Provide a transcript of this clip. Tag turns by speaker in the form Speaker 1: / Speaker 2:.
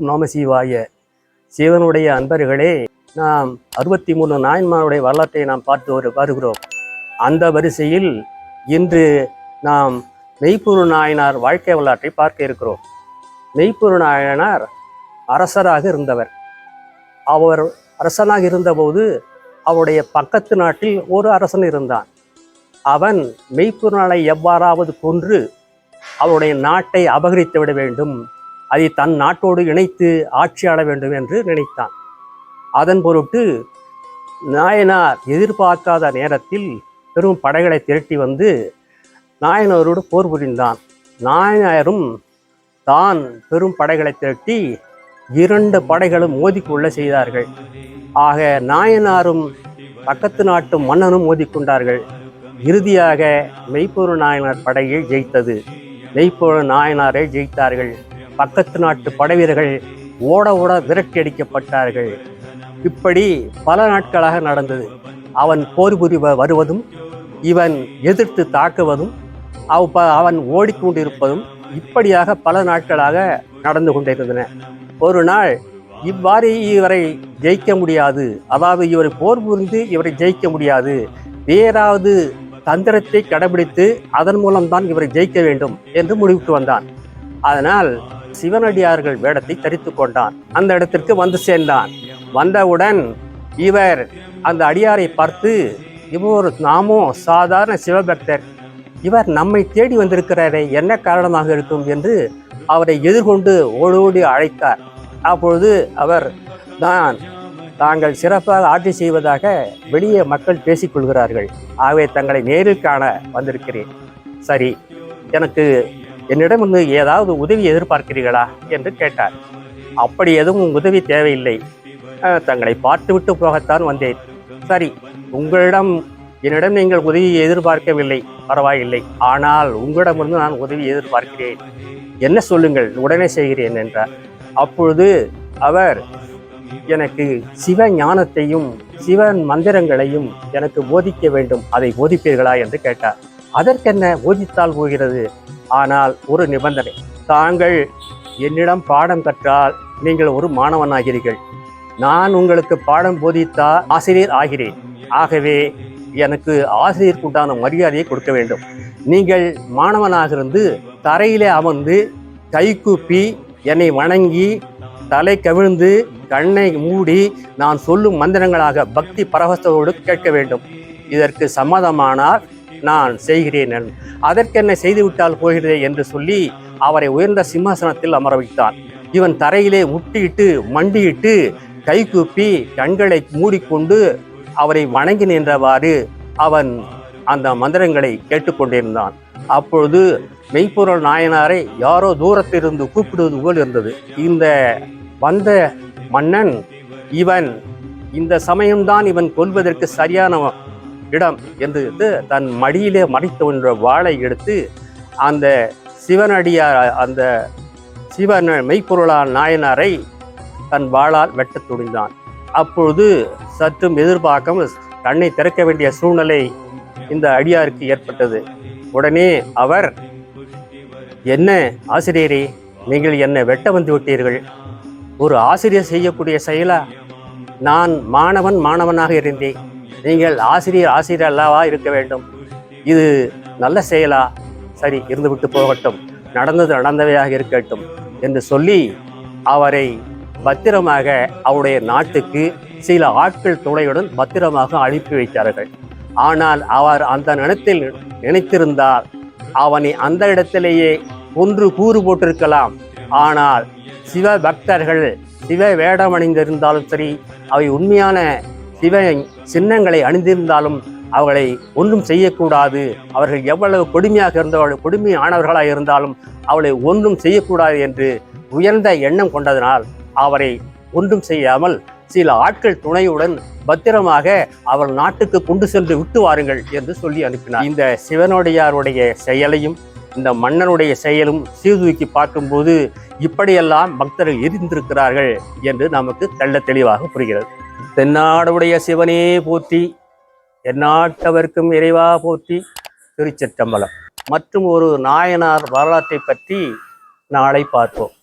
Speaker 1: நம சிவாய. சிவனுடைய அன்பர்களே நாம் அறுபத்தி மூணு நாயன்மாருடைய வரலாற்றை நாம் பார்த்து வரு- வருகிறோம். அந்த வரிசையில் இன்று நாம் மெய்ப்பொரு நாயனார் வாழ்க்கை வரலாற்றை பார்க்க இருக்கிறோம். மெய்ப்பொரு நாயனார் அரசராக இருந்தவர். அவர் அரசனாக இருந்தபோது அவருடைய பக்கத்து நாட்டில் ஒரு அரசன் இருந்தான். அவன் மெய்ப்பொருளை எவ்வாறாவது கொன்று அவருடைய நாட்டை அபகரித்து விட வேண்டும். அதை தன் நாட்டோடு இணைத்து ஆட்சியாட வேண்டும் என்று நினைத்தான். அதன் பொருட்டு நாயனார் எதிர்பார்க்காத நேரத்தில் பெரும் படைகளை திரட்டி வந்து நாயனாரோடு போர் புரிந்தான். நாயனாரும் தான் பெரும் படைகளை திரட்டி இரண்டு படைகளும் மோதிக்கொள்ள செய்தார்கள். ஆக நாயனாரும் பக்கத்து நாட்டு மன்னனும் மோதிக்கொண்டார்கள். இறுதியாக மெய்ப்பொருள் நாயனார் படையை ஜெயித்தது. மெய்ப்பொருள் நாயனாரை ஜெயித்தார்கள். பக்கத்து நாட்டு படைவீரர்கள் ஓட ஓட விரட்டி அடிக்கப்பட்டார்கள். இப்படி பல நாட்களாக நடந்தது. அவன் போர் புரிவ வருவதும் இவன் எதிர்த்து தாக்குவதும் அவ- அவன் ஓடிக்கொண்டிருப்பதும் இப்படியாக பல நாட்களாக நடந்து கொண்டிருந்தன. ஒரு நாள் இவ்வாறு இவரை ஜெயிக்க முடியாது. அதாவது இவரை போர் புரிந்து இவரை ஜெயிக்க முடியாது. வேறாவது தந்திரத்தை கடைபிடித்து அதன் மூலம்தான் இவரை ஜெயிக்க வேண்டும் என்று முடிவுக்கு வந்தான். அதனால் சிவனடியார்கள் வேடத்தை தரித்து கொண்டான். அந்த இடத்திற்கு வந்து சேர்ந்தான். வந்தவுடன் இவர் அந்த அடியாரை பார்த்து இவர் நாமோ சாதாரண சிவபக்தர். இவர் நம்மை தேடி வந்திருக்கிறாரே என்ன காரணமாக இருக்கும்? என்று அவரை எதிர்கொண்டு ஓடோடி அழைத்தார். அப்பொழுது அவர் தான் தாங்கள் சிறப்பாக ஆட்சி செய்வதாக வெளியே மக்கள் பேசிக்கொள்கிறார்கள் ஆகவே தங்களை நேரில் காண வந்திருக்கிறேன். சரி எனக்கு என்னிடம் வந்து ஏதாவது உதவி எதிர்பார்க்கிறீர்களா என்று கேட்டார். அப்படி எதுவும் உதவி தேவையில்லை. தங்களை பார்த்துவிட்டு போகத்தான் வந்தேன். சரி உங்களிடம் என்னிடம் நீங்கள் உதவி எதிர்பார்க்கவில்லை பரவாயில்லை. ஆனால் உங்களிடமிருந்து நான் உதவி எதிர்பார்க்கிறேன். என்ன சொல்லுங்கள் உடனே செய்கிறேன் என்றார். அப்பொழுது அவர் எனக்கு சிவ ஞானத்தையும் சிவன் மந்திரங்களையும் எனக்கு போதிக்க வேண்டும். அதை போதிப்பீர்களா என்று கேட்டார். அதற்கென்ன போதித்தால் போகிறது? ஆனால் ஒரு நிபந்தனை. தாங்கள் என்னிடம் பாடம் கற்றால் நீங்கள் ஒரு மாணவனாகிறீர்கள். நான் உங்களுக்கு பாடம் போதித்தா ஆசிரியர் ஆகிறேன். ஆகவே எனக்கு ஆசிரியருக்கு உண்டான மரியாதையை கொடுக்க வேண்டும். நீங்கள் மாணவனாக இருந்து தரையிலே அமர்ந்து கைகூப்பி என்னை வணங்கி தலை கவிழ்ந்து கண்ணை மூடி நான் சொல்லும் மந்திரங்களாக பக்தி பரவசத்தோடு கேட்க வேண்டும். இதற்கு சம்மதமானால் நான் செய்கிறேன் அதற்கென்ன செய்துவிட்டால் போகிறதே என்று சொல்லி அவரை உயர்ந்த சிம்மாசனத்தில் அமர வைத்தான். இவன் தரையிலே முட்டியிட்டு மண்டியிட்டு கைகூப்பி கண்களை மூடிக்கொண்டு அவரை வணங்கி நின்றவாறு அவன் அந்த மந்திரங்களை கேட்டுக்கொண்டிருந்தான். அப்பொழுது மெய்ப்பொருள் நாயனாரை யாரோ தூரத்திலிருந்து கூப்பிடுவது போல் இருந்தது. இந்த வந்த மன்னன் இவன் இந்த சமயம்தான் இவன் கொல்வதற்கு சரியான இடம் என்று தன் மடியிலே மறைத்து என்ற வாளை எடுத்து அந்த சிவனடியார் அந்த சிவன் மெய்ப்பொருளால் நாயனாரை தன் வாளால் வெட்டத் துணிந்தான். அப்பொழுது சற்றும் எதிர்பார்க்காமல் கண்ணை திறக்க வேண்டிய சூழ்நிலை இந்த அடியாருக்கு ஏற்பட்டது. உடனே அவர் என்ன ஆசிரியரே நீங்கள் என்னை வெட்ட வந்து விட்டீர்கள். ஒரு ஆசிரியர் செய்யக்கூடிய செயலா? நான் மாணவன் மாணவனாக இருந்தேன். நீங்கள் ஆசிரியர் ஆசிரியர் அல்லவா இருக்க வேண்டும். இது நல்ல செயலா? சரி இருந்துவிட்டு போகட்டும். நடந்தது நடந்தவையாக இருக்கட்டும் என்று சொல்லி அவரை பத்திரமாக அவருடைய நாட்டுக்கு சில ஆட்கள் துணையுடன் பத்திரமாக அனுப்பி வைத்தார்கள். ஆனால் அவர் அந்த நிலத்தில் நினைத்திருந்தால் அவனை அந்த இடத்திலேயே ஒன்று கூறு போட்டிருக்கலாம். ஆனால் சிவ பக்தர்கள் சிவ வேடம் அணிந்திருந்தாலும் சரி அவை உண்மையான சிவ சின்னங்களை அணிந்திருந்தாலும் அவர்களை ஒன்றும் செய்யக்கூடாது. அவர்கள் எவ்வளவு கொடுமையாக இருந்தவர்கள் கொடுமையானவர்களாக இருந்தாலும் அவளை ஒன்றும் செய்யக்கூடாது என்று உயர்ந்த எண்ணம் கொண்டதனால் அவரை ஒன்றும் செய்யாமல் சில ஆட்கள் துணையுடன் பத்திரமாக அவர் நாட்டுக்கு கொண்டு சென்று விட்டு வாருங்கள் என்று சொல்லி அனுப்பினார். இந்த சிவனுடையாருடைய செயலையும் இந்த மன்னனுடைய செயலும் சீர்தூக்கி பார்க்கும்போது இப்படியெல்லாம் பக்தர்கள் இருந்திருக்கிறார்கள் என்று நமக்கு தெள்ள தெளிவாக புரிகிறது. தென்னாடுடைய சிவனே போற்றி எந்நாட்டவர்க்கும் இறைவா போற்றி திருச்சிற்றம்பலம். மற்றும் ஒரு நாயனார் வரலாற்றை பற்றி நாளை பார்ப்போம்.